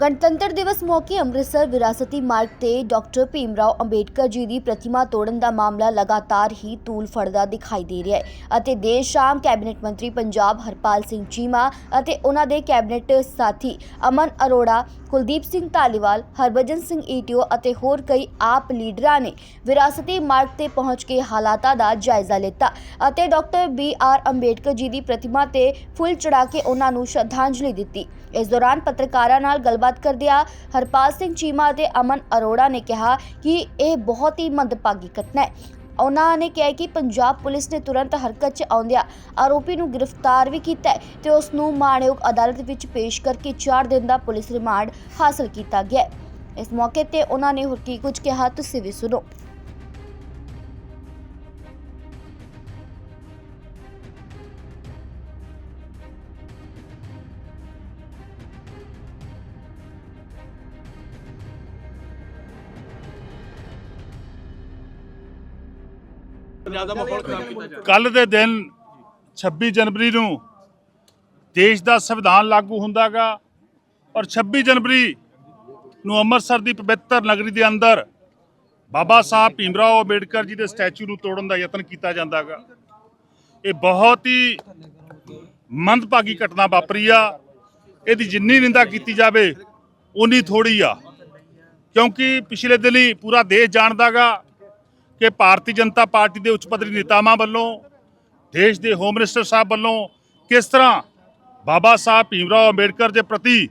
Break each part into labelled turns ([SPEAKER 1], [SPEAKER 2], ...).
[SPEAKER 1] ਗਣਤੰਤਰ ਦਿਵਸ ਮੌਕੇ ਅੰਮ੍ਰਿਤਸਰ ਵਿਰਾਸਤੀ ਮਾਰਗ ਤੇ ਡਾਕਟਰ ਭੀਮ ਰਾਓ ਅੰਬੇਡਕਰ ਜੀ ਦੀ ਪ੍ਰਤਿਮਾ ਤੋੜਨ ਦਾ ਮਾਮਲਾ ਲਗਾਤਾਰ ਹੀ ਤੂਲ ਫੜਦਾ ਦਿਖਾਈ ਦੇ ਰਿਹਾ ਹੈ ਅਤੇ ਦੇਰ ਸ਼ਾਮ ਕੈਬਨਿਟ ਮੰਤਰੀ ਪੰਜਾਬ ਹਰਪਾਲ ਸਿੰਘ ਚੀਮਾ ਅਤੇ ਉਹਨਾਂ ਦੇ ਕੈਬਨਿਟ ਸਾਥੀ ਅਮਨ ਅਰੋੜਾ ਕੁਲਦੀਪ ਸਿੰਘ ਧਾਲੀਵਾਲ ਹਰਭਜਨ ਸਿੰਘ ਈਟੀਓ ਅਤੇ ਹੋਰ ਕਈ ਆਪ ਲੀਡਰਾਂ ਨੇ ਵਿਰਾਸਤੀ ਮਾਰਗ ਤੇ ਪਹੁੰਚ ਕੇ ਹਾਲਾਤਾਂ ਦਾ ਜਾਇਜ਼ਾ ਲਿੱਤਾ ਅਤੇ doctor B R Ambedkar ji ਦੀ ਪ੍ਰਤਿਮਾ ਤੇ ਫੁੱਲ ਚੜਾ ਕੇ ਉਹਨਾਂ ਨੂੰ ਸ਼ਰਧਾਂਜਲੀ ਦਿੱਤੀ। ਇਸ ਦੌਰਾਨ ਪੱਤਰਕਾਰਾਂ ਨਾਲ ਗੱਲਬਾਤ ਕਰਦਿਆਂ ਹਰਪਾਲ ਸਿੰਘ ਚੀਮਾ ਅਤੇ ਅਮਨ ਅਰੋੜਾ ਨੇ ਕਿਹਾ ਕਿ ਇਹ ਬਹੁਤ ਹੀ ਮੰਦਭਾਗੀ ਘਟਨਾ ਹੈ। ਉਹਨਾਂ ਨੇ ਕਿਹਾ ਕਿ ਪੰਜਾਬ ਪੁਲਿਸ ਨੇ ਤੁਰੰਤ ਹਰਕਤ 'ਚ ਆਉਂਦਿਆਂ ਆਰੋਪੀ ਨੂੰ ਗ੍ਰਿਫਤਾਰ ਵੀ ਕੀਤਾ ਹੈ ਤੇ ਉਸ ਨੂੰ ਮਾਣਯੋਗ ਅਦਾਲਤ ਵਿੱਚ ਪੇਸ਼ ਕਰਕੇ 4 ਦਿਨ ਦਾ ਪੁਲਿਸ ਰਿਮਾਂਡ ਹਾਸਲ ਕੀਤਾ ਗਿਆ ਹੈ। ਇਸ ਮੌਕੇ ਤੇ ਉਹਨਾਂ ਨੇ ਹੋਰ ਕੀ ਕੁਝ ਕਿਹਾ, ਤੁਸੀਂ ਵੀ ਸੁਣੋ।
[SPEAKER 2] ਪੰਜਾਬ ਦਾ ਮਾਹੌਲ ਖਰਾਬ ਕੀਤਾ ਜਾ
[SPEAKER 3] ਕੱਲ ਦੇ ਦਿਨ 26 ਜਨਵਰੀ ਨੂੰ ਦੇਸ਼ ਦਾ ਸੰਵਿਧਾਨ ਲਾਗੂ ਹੁੰਦਾਗਾ ਔਰ 26 ਜਨਵਰੀ ਨੂੰ ਅੰਮ੍ਰਿਤਸਰ ਦੀ ਪਵਿੱਤਰ ਨਗਰੀ ਦੇ ਅੰਦਰ ਬਾਬਾ ਸਾਹਿਬ ਭੀਮਰਾਓ ਅੰਬੇਡਕਰ ਜੀ ਦੇ ਸਟੈਚੂ ਨੂੰ ਤੋੜਨ ਦਾ ਯਤਨ ਕੀਤਾ ਜਾਂਦਾਗਾ। ਇਹ ਬਹੁਤ ਹੀ ਮੰਦਭਾਗੀ ਘਟਨਾ ਵਾਪਰੀ ਆ। ਇਹਦੀ ਜਿੰਨੀ ਨਿੰਦਾ ਕੀਤੀ ਜਾਵੇ ਉਨੀ ਥੋੜੀ ਆ। ਕਿਉਂਕਿ ਪਿਛਲੇ ਦਿਨੀ ਪੂਰਾ ਦੇਸ਼ ਜਾਣਦਾਗਾ ਕਿ ਭਾਰਤੀ ਜਨਤਾ ਪਾਰਟੀ ਦੇ ਉੱਚ ਪੱਧਰੀ ਨੇਤਾਵਾਂ ਵੱਲੋਂ, ਦੇਸ਼ ਦੇ ਹੋਮ ਮਿਨਿਸਟਰ ਸਾਹਿਬ ਵੱਲੋਂ ਕਿਸ ਤਰ੍ਹਾਂ ਬਾਬਾ ਸਾਹਿਬ ਭੀਮਰਾਓ ਅੰਬੇਡਕਰ ਦੇ ਪ੍ਰਤੀ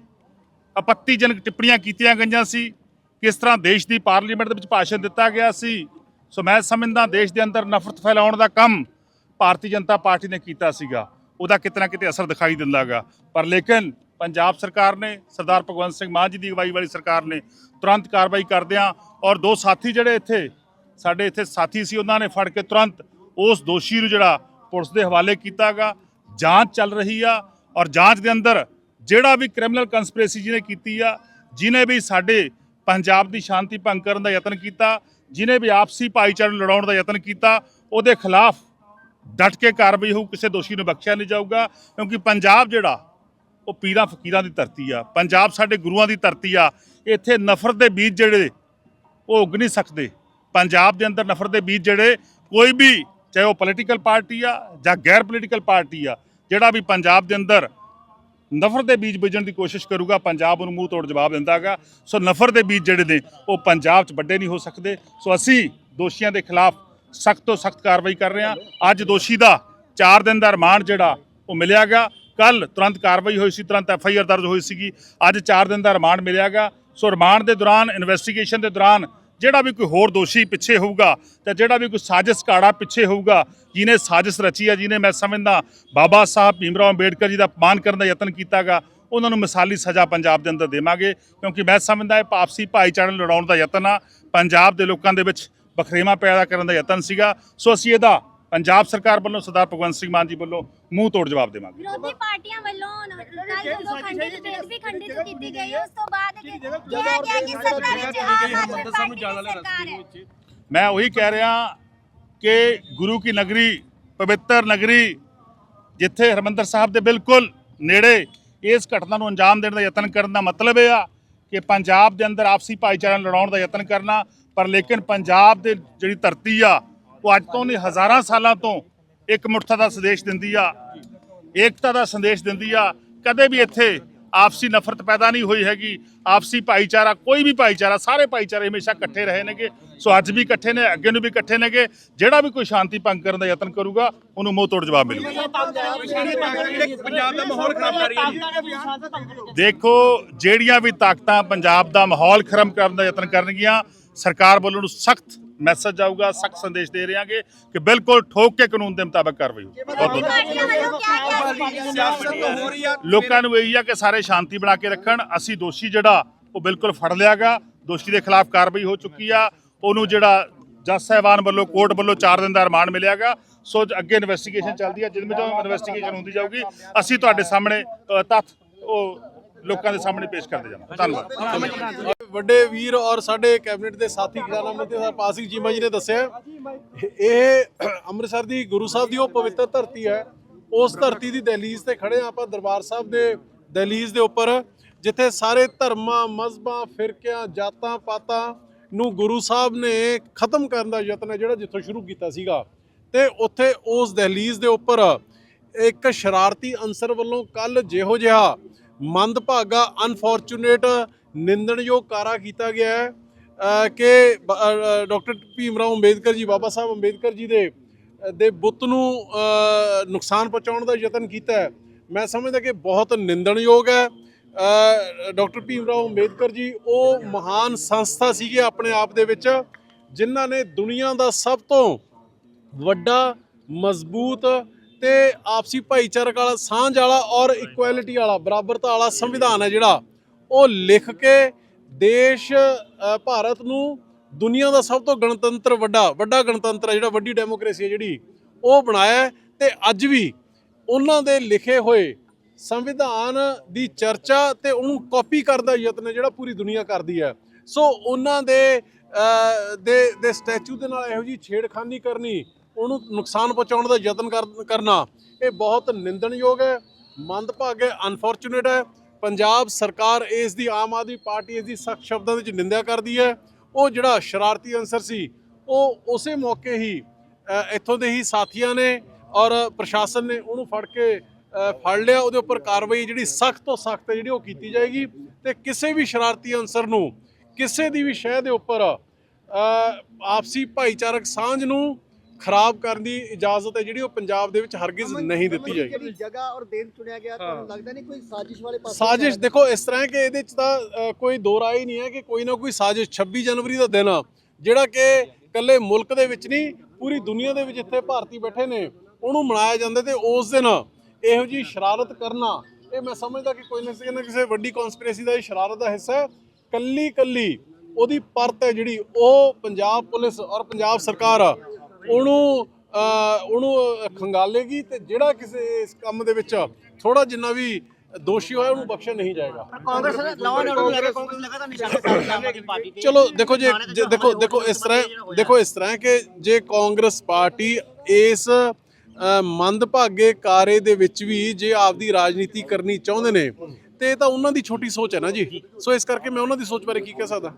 [SPEAKER 3] ਆਪੱਤੀਜਨਕ ਟਿੱਪਣੀਆਂ ਕੀਤੀਆਂ ਗਈਆਂ ਸੀ, ਕਿਸ ਤਰ੍ਹਾਂ ਦੇਸ਼ ਦੀ ਪਾਰਲੀਮੈਂਟ ਦੇ ਵਿੱਚ ਭਾਸ਼ਣ ਦਿੱਤਾ ਗਿਆ ਸੀ, ਸੋ ਮੈਂ ਸਮਝਦਾ ਦੇਸ਼ ਦੇ ਅੰਦਰ ਨਫ਼ਰਤ ਫੈਲਾਉਣ ਦਾ ਕੰਮ ਭਾਰਤੀ ਜਨਤਾ ਪਾਰਟੀ ਨੇ ਕੀਤਾ ਸੀਗਾ, ਉਹਦਾ ਕਿਤਨਾ ਕਿਤੇ ਅਸਰ ਦਿਖਾਈ ਦਿੰਦਾਗਾ। ਪਰ ਲੇਕਿਨ ਪੰਜਾਬ ਸਰਕਾਰ ਨੇ, ਸਰਦਾਰ ਭਗਵੰਤ ਸਿੰਘ ਮਾਨ ਜੀ ਦੀ ਅਗਵਾਈ ਵਾਲੀ ਸਰਕਾਰ ਨੇ ਤੁਰੰਤ ਕਾਰਵਾਈ ਕਰਦਿਆਂ ਔਰ ਦੋ ਸਾਥੀ ਜਿਹੜੇ ਇੱਥੇ ਸਾਡੇ ਇੱਥੇ ਸਾਥੀ ਸੀ, ਉਹਨਾਂ ਨੇ ਫੜ ਕੇ ਤੁਰੰਤ ਉਸ ਦੋਸ਼ੀ ਨੂੰ ਜਿਹੜਾ ਪੁਲਿਸ ਦੇ ਹਵਾਲੇ ਕੀਤਾਗਾ ਜਾਂਚ ਚੱਲ ਰਹੀ ਆ ਔਰ ਜਾਂਚ ਦੇ ਅੰਦਰ ਜਿਹੜਾ ਵੀ ਕ੍ਰਿਮੀਨਲ ਕੰਸਪੀਰੇਸੀ ਜਿਹਨੇ ਕੀਤੀ ਆ ਜਿਨੇ ਵੀ ਸਾਡੇ ਪੰਜਾਬ ਦੀ ਸ਼ਾਂਤੀ ਭੰਗ ਕਰਨ ਦਾ ਯਤਨ ਕੀਤਾ ਜਿਨੇ ਵੀ ਆਪਸੀ ਭਾਈਚਾਰੇ ਨੂੰ ਲੜਾਉਣ ਦਾ ਯਤਨ ਕੀਤਾ, ਉਹਦੇ ਖਿਲਾਫ ਡਟ ਕੇ ਕਾਰਵਾਈ ਹੋਊ, ਕਿਸੇ ਦੋਸ਼ੀ ਨੂੰ ਬਖਸ਼ਿਆ ਨਹੀਂ ਜਾਊਗਾ, ਕਿਉਂਕਿ ਪੰਜਾਬ ਜਿਹੜਾ, ਉਹ ਪੀਰਾਂ ਫਕੀਰਾਂ ਦੀ ਧਰਤੀ ਆ। ਪੰਜਾਬ ਸਾਡੇ ਗੁਰੂਆਂ ਦੀ ਧਰਤੀ ਆ। ਇੱਥੇ ਨਫ਼ਰਤ ਦੇ ਬੀਜ ਜਿਹੜੇ, ਉਹ ਉੱਗ ਨਹੀਂ ਸਕਦੇ। ਪੰਜਾਬ ਦੇ ਅੰਦਰ ਨਫ਼ਰਤ ਦੇ ਬੀਜ ਜਿਹੜੇ, ਕੋਈ ਵੀ, ਚਾਹੇ ਉਹ ਪੋਲੀਟੀਕਲ ਪਾਰਟੀ ਆ ਜਾਂ ਗੈਰ ਪੋਲੀਟੀਕਲ ਪਾਰਟੀ ਆ, ਜਿਹੜਾ ਵੀ ਪੰਜਾਬ ਦੇ ਅੰਦਰ ਨਫ਼ਰਤ ਦੇ ਬੀਜ ਬੀਜਣ ਦੀ ਕੋਸ਼ਿਸ਼ ਕਰੂਗਾ, ਪੰਜਾਬ ਨੂੰ ਮੂੰਹ ਤੋੜ ਜਵਾਬ ਦਿੰਦਾਗਾ ਸੋ ਨਫ਼ਰਤ ਦੇ ਬੀਜ ਜਿਹੜੇ ਨੇ, ਉਹ ਪੰਜਾਬ 'ਚ ਵੱਡੇ ਨਹੀਂ ਹੋ ਸਕਦੇ। ਸੋ ਅਸੀਂ ਦੋਸ਼ੀਆਂ ਦੇ ਖਿਲਾਫ ਸਖਤ ਤੋਂ ਸਖਤ ਕਾਰਵਾਈ ਕਰ ਰਹੇ ਹਾਂ। ਅੱਜ ਦੋਸ਼ੀ ਦਾ 4 ਦਿਨ ਦਾ ਰਿਮਾਂਡ ਜਿਹੜਾ, ਉਹ ਮਿਲਿਆਗਾ ਕੱਲ ਤੁਰੰਤ ਕਾਰਵਾਈ ਹੋਈ ਸੀ, ਤੁਰੰਤ ਐਫ ਆਈ ਆਰ ਦਰਜ ਹੋਈ ਸੀਗੀ। ਅੱਜ 4 ਦਿਨ ਦਾ ਰਿਮਾਂਡ ਮਿਲਿਆਗਾ ਸੋ ਰਿਮਾਂਡ ਦੇ ਦੌਰਾਨ, ਇਨਵੈਸਟੀਗੇਸ਼ਨ ਦੇ ਦੌਰਾਨ ਜਿਹੜਾ ਵੀ ਕੋਈ ਹੋਰ ਦੋਸ਼ੀ ਪਿੱਛੇ ਹੋਊਗਾ ਤੇ ਜਿਹੜਾ ਵੀ ਕੋਈ ਸਾਜ਼ਿਸ਼ ਕਾੜਾ ਪਿੱਛੇ ਹੋਊਗਾ, ਜਿਹਨੇ ਸਾਜ਼ਿਸ਼ ਰਚੀ ਆ, ਜਿਹਨੇ ਮੈਂ ਸਮਝਦਾ ਬਾਬਾ ਸਾਹਿਬ ਭੀਮਰਾਓ ਅੰਬੇਡਕਰ ਜੀ ਦਾ ਅਪਮਾਨ ਕਰਨ ਦਾ ਯਤਨ ਕੀਤਾਗਾ, ਉਹਨਾਂ ਨੂੰ ਮਿਸਾਲੀ ਸਜ਼ਾ ਪੰਜਾਬ ਦੇ ਅੰਦਰ ਦੇਵਾਂਗੇ, ਕਿਉਂਕਿ ਮੈਂ ਸਮਝਦਾ ਇਹ ਆਪਸੀ ਭਾਈਚਾਰੇ ਨੂੰ ਲੜਾਉਣ ਦਾ ਯਤਨ ਆ, ਪੰਜਾਬ ਦੇ ਲੋਕਾਂ ਦੇ ਵਿੱਚ ਬਖਰੇਵਾ ਪੈਦਾ ਕਰਨ ਦਾ ਯਤਨ ਸੀਗਾ। ਸੋ ਅਸੀਂ ਇਹਦਾ ਪੰਜਾਬ ਸਰਕਾਰ ਵੱਲੋਂ, ਸਰਦਾਰ ਭਗਵੰਤ ਸਿੰਘ ਮਾਨ ਜੀ ਵੱਲੋਂ ਮੂੰਹ ਤੋੜ ਜਵਾਬ ਦੇਵਾਂਗੇ।
[SPEAKER 4] ਵਿਰੋਧੀ ਪਾਰਟੀਆਂ ਵੱਲੋਂ ਕੱਲ ਜਦੋਂ ਖੰਡਿਤ ਬੇਅਦਬੀ ਖੰਡਿਤ ਕੀਤੀ ਗਈ ਉਸ ਤੋਂ ਬਾਅਦ ਕਿ ਕਿਹਾ ਗਿਆ ਕਿ ਸੱਤਾ ਵਿੱਚ ਆਮ ਆਦਮੀ ਪਾਰਟੀ ਦੀ ਸਰਕਾਰ ਹੈ
[SPEAKER 3] ਮੈਂ ਉਹੀ ਕਹਿ ਰਿਹਾ ਕਿ ਗੁਰੂ ਕੀ ਨਗਰੀ ਪਵਿੱਤਰ ਨਗਰੀ ਜਿੱਥੇ ਹਰਮੰਦਰ ਸਾਹਿਬ ਦੇ ਬਿਲਕੁਲ ਨੇੜੇ ਇਸ ਘਟਨਾ ਨੂੰ ਅੰਜਾਮ ਦੇਣ ਦਾ ਯਤਨ ਕਰਨ ਦਾ ਮਤਲਬ ਇਹ ਆ ਕਿ ਪੰਜਾਬ ਦੇ ਅੰਦਰ ਆਪਸੀ ਭਾਈਚਾਰਾ ਲੜਾਉਣ ਦਾ ਯਤਨ ਕਰਨਾ ਪਰ ਲੇਕਿਨ ਪੰਜਾਬ ਦੇ ਜਿਹੜੀ ਧਰਤੀ ਆ ਉਹ ਅੱਜ ਤੋਂ ਨਹੀਂ ਹਜ਼ਾਰਾਂ ਸਾਲਾਂ ਤੋਂ ਇੱਕ ਮੁੱਠਤਾ ਦਾ ਸੰਦੇਸ਼ ਦਿੰਦੀ ਆ, ਏਕਤਾ ਦਾ ਸੰਦੇਸ਼ ਦਿੰਦੀ ਆ। ਕਦੇ ਵੀ ਇੱਥੇ ਆਪਸੀ ਨਫ਼ਰਤ ਪੈਦਾ ਨਹੀਂ ਹੋਈ ਹੈਗੀ। ਆਪਸੀ ਭਾਈਚਾਰਾ, ਕੋਈ ਵੀ ਭਾਈਚਾਰਾ, ਸਾਰੇ ਭਾਈਚਾਰੇ ਹਮੇਸ਼ਾ ਇਕੱਠੇ ਰਹੇ ਨੇਗੇ। ਸੋ ਅੱਜ ਵੀ ਇਕੱਠੇ ਨੇ, ਅੱਗੇ ਨੂੰ ਵੀ ਇਕੱਠੇ ਨੇਗੇ। ਜਿਹੜਾ ਵੀ ਕੋਈ ਸ਼ਾਂਤੀ ਭੰਗ ਕਰਨ ਦਾ ਯਤਨ ਕਰੂਗਾ, ਉਹਨੂੰ ਮੂੰਹ ਤੋੜ ਜਵਾਬ ਮਿਲੂਗਾ।
[SPEAKER 2] ਪੰਜਾਬ ਦਾ ਮਾਹੌਲ ਖਰਾਬ ਕਰ ਰਹੀ ਹੈ
[SPEAKER 3] ਦੇਖੋ, ਜਿਹੜੀਆਂ ਵੀ ਤਾਕਤਾਂ ਪੰਜਾਬ ਦਾ ਮਾਹੌਲ ਖਰਮ ਕਰਨ ਦਾ ਯਤਨ ਕਰਨਗੀਆਂ, ਸਰਕਾਰ ਵੱਲੋਂ ਨੂੰ ਸਖਤ ਮੈਸੇਜ ਜਾਊਗਾ ਸਖਤ ਸੰਦੇਸ਼ ਦੇ ਰਹਾਂਗੇ ਕਿ ਬਿਲਕੁਲ ਠੋਕ ਕੇ ਕਾਨੂੰਨ ਦੇ ਮੁਤਾਬਕ ਕਾਰਵਾਈ ਹੋਊ। ਬਹੁਤ ਬਹੁਤ
[SPEAKER 2] ਹੋ ਰਹੀ
[SPEAKER 3] ਲੋਕਾਂ ਨੂੰ ਇਹੀ ਆ ਕਿ ਸਾਰੇ ਸ਼ਾਂਤੀ ਬਣਾ ਕੇ ਰੱਖਣ। ਅਸੀਂ ਦੋਸ਼ੀ ਜਿਹੜਾ ਉਹ ਬਿਲਕੁਲ ਫੜ ਲਿਆਗਾ। ਦੋਸ਼ੀ ਦੇ ਖਿਲਾਫ ਕਾਰਵਾਈ ਹੋ ਚੁੱਕੀ ਆ। ਉਹਨੂੰ ਜਿਹੜਾ ਜੱਜ ਸਾਹਿਬਾਨ ਵੱਲੋਂ ਕੋਰਟ ਵੱਲੋਂ 4 ਦਿਨ ਦਾ ਰਿਮਾਂਡ ਮਿਲਿਆਗਾ। ਸੋ ਅੱਗੇ ਇਨਵੈਸਟੀਗੇਸ਼ਨ ਚੱਲਦੀ ਆ। ਜਿਵੇਂ ਜੋ ਇਨਵੈਸਟੀਗੇਸ਼ਨ ਹੁੰਦੀ ਜਾਊਗੀ। ਅਸੀਂ ਤੁਹਾਡੇ ਸਾਹਮਣੇ ਤੱਥ ਉਹ ਲੋਕਾਂ ਦੇ ਸਾਹਮਣੇ ਪੇਸ਼ ਕਰਦੇ ਜਾਵਾਂਗੇ ਧੰਨਵਾਦ।
[SPEAKER 5] ਵੱਡੇ ਵੀਰ ਔਰ ਸਾਡੇ ਕੈਬਨਿਟ ਦੇ ਸਾਥੀ ਖਜ਼ਾਨਾ ਮੰਤਰੀ ਹਰਪਾਲ ਸਿੰਘ ਚੀਮਾ ਜੀ ਨੇ ਦੱਸਿਆ। ਇਹ ਅੰਮ੍ਰਿਤਸਰ ਦੀ ਗੁਰੂ ਸਾਹਿਬ ਦੀ ਉਹ ਪਵਿੱਤਰ ਧਰਤੀ ਹੈ। ਉਸ ਧਰਤੀ ਦੀ ਦਹਲੀਜ਼ ਤੇ ਖੜੇ ਆਪਾਂ, ਦਰਬਾਰ ਸਾਹਿਬ ਦੇ ਦਹਿਲੀਜ਼ ਦੇ ਉੱਪਰ, ਜਿੱਥੇ ਸਾਰੇ ਧਰਮਾਂ, ਮਜ਼ਹਬਾਂ, ਫਿਰਕਿਆਂ, ਜਾਤਾਂ, ਪਾਤਾਂ ਨੂੰ ਗੁਰੂ ਸਾਹਿਬ ਨੇ ਖਤਮ ਕਰਨ ਦਾ ਯਤਨ ਹੈ, ਜਿਹੜਾ ਜਿੱਥੋਂ ਸ਼ੁਰੂ ਕੀਤਾ ਸੀਗਾ। ਤੇ ਉੱਥੇ ਉਸ ਦਹਿਲੀਜ਼ ਦੇ ਉੱਪਰ ਇੱਕ ਸ਼ਰਾਰਤੀ ਅੰਸਰ ਵੱਲੋਂ ਕੱਲ ਜਿਹੋ ਜਿਹਾ ਮੰਦਭਾਗਾ ਅਨਫੋਰਚੂਨੇਟ ਨਿੰਦਣਯੋਗ ਕਾਰਾ ਕੀਤਾ ਗਿਆ ਹੈ। ਕਿ ਬ- ਡਾਕਟਰ ਭੀਮ ਰਾਓ ਅੰਬੇਦਕਰ ਜੀ ਬਾਬਾ ਸਾਹਿਬ ਅੰਬੇਦਕਰ ਜੀ ਦੇ ਦੇ ਬੁੱਤ ਨੂੰ ਨੁਕਸਾਨ ਪਹੁੰਚਾਉਣ ਦਾ ਯਤਨ ਕੀਤਾ ਹੈ। ਮੈਂ ਸਮਝਦਾ ਕਿ ਬਹੁਤ ਨਿੰਦਣਯੋਗ ਹੈ। ਅ, ਡਾਕਟਰ ਭੀਮ ਰਾਓ ਅੰਬੇਦਕਰ ਜੀ ਉਹ ਮਹਾਨ ਸੰਸਥਾ ਸੀਗੇ ਆਪਣੇ ਆਪ ਦੇ ਵਿੱਚ ਜਿਨ੍ਹਾਂ ਨੇ ਦੁਨੀਆ ਦਾ ਸਭ ਤੋਂ ਵੱਡਾ ਮਜ਼ਬੂਤ ਤੇ ਆਪਸੀ ਭਾਈਚਾਰਕ ਵਾਲਾ, ਸਾਂਝ ਵਾਲਾ ਔਰ ਇਕੁਐਲਿਟੀ ਵਾਲਾ, ਬਰਾਬਰਤਾ ਵਾਲਾ ਸੰਵਿਧਾਨ ਹੈ ਜਿਹੜਾ, ਉਹ ਲਿਖ ਕੇ ਦੇਸ਼ ਭਾਰਤ ਨੂੰ ਦੁਨੀਆ ਦਾ ਸਭ ਤੋਂ ਗਣਤੰਤਰ ਵੱਡਾ ਵੱਡਾ ਗਣਤੰਤਰ ਹੈ ਜਿਹੜਾ, ਵੱਡੀ ਡੈਮੋਕ੍ਰੇਸੀ ਹੈ ਜਿਹੜੀ, ਉਹ ਬਣਾਇਆ ਹੈ ਤੇ ਅੱਜ ਵੀ ਉਹਨਾਂ ਦੇ ਲਿਖੇ ਹੋਏ ਸੰਵਿਧਾਨ ਦੀ ਚਰਚਾ ਤੇ ਉਹਨੂੰ ਕਾਪੀ ਕਰਨ ਦਾ ਯਤਨ ਹੈ ਜਿਹੜਾ ਪੂਰੀ ਦੁਨੀਆ ਕਰਦੀ ਹੈ। ਸੋ ਉਹਨਾਂ ਦੇ ਦੇ ਦੇ ਸਟੈਚੂ ਦੇ ਨਾਲ ਇਹੋ ਜੀ ਛੇੜਖਾਨੀ ਕਰਨੀ ਉਹਨੂੰ ਨੁਕਸਾਨ ਪਹੁੰਚਾਉਣ ਦਾ ਯਤਨ ਕਰ- ਕਰਨਾ, ਇਹ ਬਹੁਤ ਨਿੰਦਣਯੋਗ ਹੈ, ਮੰਦਭਾਗ ਹੈ ਅਨਫੋਰਚੂਨੇਟ ਹੈ। ਪੰਜਾਬ ਸਰਕਾਰ ਇਸ ਦੀ ਆਮ ਆਦਮੀ ਪਾਰਟੀ ਇਸ ਦੀ ਸਖਤ ਸ਼ਬਦਾਂ ਵਿੱਚ ਨਿੰਦਿਆ ਕਰਦੀ ਹੈ। ਉਹ ਜਿਹੜਾ ਸ਼ਰਾਰਤੀ ਅੰਸਰ ਸੀ, ਉਹ ਉਸੇ ਮੌਕੇ ਹੀ ਇੱਥੋਂ ਦੇ ਹੀ ਸਾਥੀਆਂ ਨੇ ਔਰ ਪ੍ਰਸ਼ਾਸਨ ਨੇ ਉਹਨੂੰ ਫੜ ਕੇ ਫੜ ਲਿਆ। ਉਹਦੇ ਉੱਪਰ ਕਾਰਵਾਈ ਜਿਹੜੀ ਸਖਤ ਤੋਂ ਸਖਤ ਜਿਹੜੀ ਉਹ ਕੀਤੀ ਜਾਏਗੀ। ਤੇ ਕਿਸੇ ਵੀ ਸ਼ਰਾਰਤੀ ਅੰਸਰ ਨੂੰ, ਕਿਸੇ ਦੀ ਵੀ ਸ਼ਹਿ ਦੇ ਉੱਪਰ ਆਪਸੀ ਭਾਈਚਾਰਕ ਸਾਂਝ ਨੂੰ ਖਰਾਬ ਕਰਨ ਦੀ ਇਜਾਜ਼ਤ ਹੈ ਜਿਹੜੀ ਉਹ ਪੰਜਾਬ ਦੇ ਵਿੱਚ ਹਰਗਿਜ਼ ਨਹੀਂ ਦਿੱਤੀ ਜਾਏਗੀ।
[SPEAKER 6] ਜਿਹੜੀ ਜਗ੍ਹਾ ਔਰ ਦਿਨ ਚੁਣਿਆ ਗਿਆ ਤੁਹਾਨੂੰ ਲੱਗਦਾ ਨਹੀਂ ਕੋਈ ਸਾਜ਼ਿਸ਼ ਵਾਲੇ ਪਾਸੇ
[SPEAKER 5] ਸਾਜ਼ਿਸ਼ ਦੇਖੋ ਇਸ ਤਰ੍ਹਾਂ ਹੈ ਕਿ ਇਹਦੇ ਚ ਤਾਂ ਕੋਈ ਦੋ ਰਾਏ ਨਹੀਂ ਹੈ ਕਿ ਕੋਈ ਨਾ ਕੋਈ ਸਾਜ਼ਿਸ਼ 26 ਜਨਵਰੀ ਦਾ ਦਿਨ ਆ ਜਿਹੜਾ ਕਿ ਇਕੱਲੇ ਮੁਲਕ ਦੇ ਵਿੱਚ ਨਹੀਂ ਪੂਰੀ ਦੁਨੀਆ ਦੇ ਵਿੱਚ ਜਿੱਥੇ ਭਾਰਤੀ ਬੈਠੇ ਨੇ ਉਹਨੂੰ ਮਨਾਇਆ ਜਾਂਦਾ ਤੇ ਉਸ ਦਿਨ ਇਹੋ ਜੀ ਸ਼ਰਾਰਤ ਕਰਨਾ ਇਹ ਮੈਂ ਸਮਝਦਾ ਕਿ ਕੋਈ ਨਾ ਕਿਸੇ ਨਾ ਕਿਸੇ ਵੱਡੀ ਕਨਸਪੀਰੇਸੀ ਦਾ ਇਹ ਸ਼ਰਾਰਤ ਦਾ ਹਿੱਸਾ ਹੈ। ਕੱਲੀ ਕੱਲੀ ਉਹਦੀ ਪਰਤ ਹੈ ਜਿਹੜੀ ਉਹ ਪੰਜਾਬ ਪੁਲਿਸ ਔਰ ਪੰਜਾਬ ਸਰਕਾਰ ਉਹਨੂੰ ਉਹਨੂੰ ਖੰਗਾਲੇਗੀ ਤੇ ਜਿਹੜਾ ਕਿਸੇ ਇਸ ਕੰਮ ਦੇ ਵਿੱਚ ਥੋੜਾ ਜਿੰਨਾ ਵੀ ਦੋਸ਼ੀ ਹੋਇਆ ਉਹਨੂੰ ਬਖਸ਼ਿਆ ਨਹੀਂ ਜਾਏਗਾ।
[SPEAKER 6] ਕਾਂਗਰਸ ਲਾਅ ਐਂਡ ਆਰਡਰ ਨੂੰ ਲੈ ਕੇ ਕਾਂਗਰਸ ਲਗਾਤਾਰ ਨਿਸ਼ਾਨੇ ਤੇ
[SPEAKER 5] ਚਲੋ ਦੇਖੋ ਜੇ ਦੇਖੋ ਦੇਖੋ ਇਸ ਤਰ੍ਹਾਂ ਦੇਖੋ ਇਸ ਤਰ੍ਹਾਂ ਕਿ ਜੇ ਕਾਂਗਰਸ ਪਾਰਟੀ ਇਸ ਮੰਦਭਾਗੇ ਕਾਰੇ ਦੇ ਵਿੱਚ ਵੀ ਜੇ ਆਪਦੀ ਰਾਜਨੀਤੀ ਕਰਨੀ ਚਾਹੁੰਦੇ ਨੇ ਤੇ ਇਹ ਤਾਂ ਉਹਨਾਂ ਦੀ ਛੋਟੀ ਸੋਚ ਹੈ ਨਾ ਜੀ। ਸੋ ਇਸ ਕਰਕੇ ਮੈਂ ਉਹਨਾਂ ਦੀ ਸੋਚ ਬਾਰੇ ਕੀ ਕਹਿ ਸਕਦਾ?